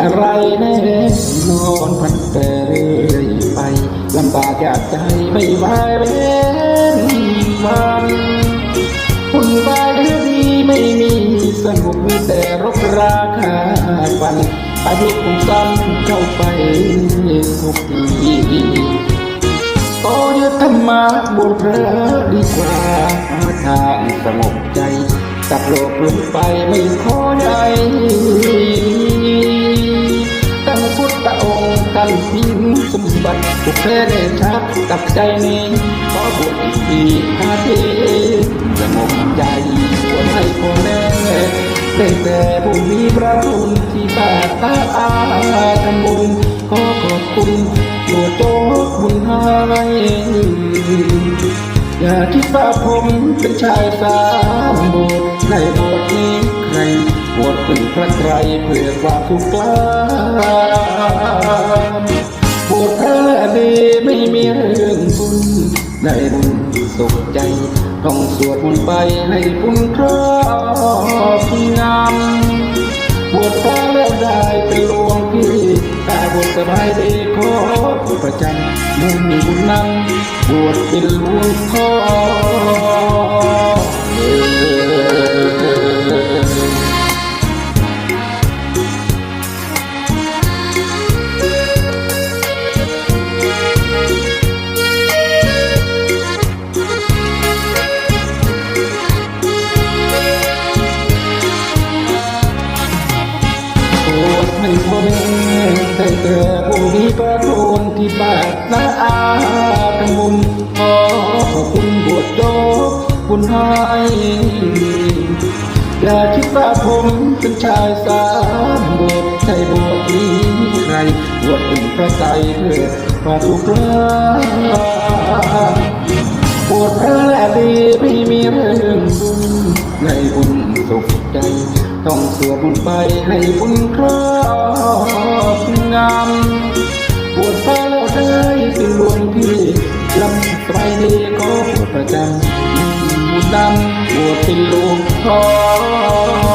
อะไรแน่นอนพันแต่เรื่อยไปลำบากยากใจไม่ไหวเว้นวันคุณบายหรือดีไม่มีสงบมีแต่รบราคาฟันอายุคงซ้ำเข้าไปทุกทีโตยึดธรรมะบนพระดีกว่าทางสงบใจตับโลกลงไปไม่ขอให สมบัติทุกแพ้ได้ชัดกับใจนี้ขอบวชอีกทีหาเทสงบใจบวชให้พ่อแม่ได้แต่ผู้มีพระคุณที่บาตาอาทำบุญขอขอบคุณบวชโจกบุญให้อย่าคิดว่าผมเป็นชายสามโบสถ์ในโบสถ์นี้ใครบวชเป็นพระไตรเพื่อความถูกกล้า ได้บุญสุขใจ ต้องสวดมนต์ไปให้บุญครอบงำบวชพระแล้วได้เป็นหลวงพี่ถ้าบวชสบายดีขอบวชประจำไม่มีบุญนำบวชเป็นหลวงพ่อ รดไม่นแต่เกิดผู้มีพระคุณที่บาทนาอาทำบุญขอขอบคุณบวชโจกคุณให้อย่าคิดว่าผมเป็นชายสามบทใช่บทนี้ใครบวชเป็นพระใจเพื่อมาถูกล้าปวดพระดีไม่มีเรื่องบุญในบุญสุขใจ ต้องสวดมนต์ไปให้บุญครอบงำปวดพระแล้วได้เป็นหลวงพี่ลำไปดีก็ปวดประจำบุญดำปวดเป็นหลวงพ่อ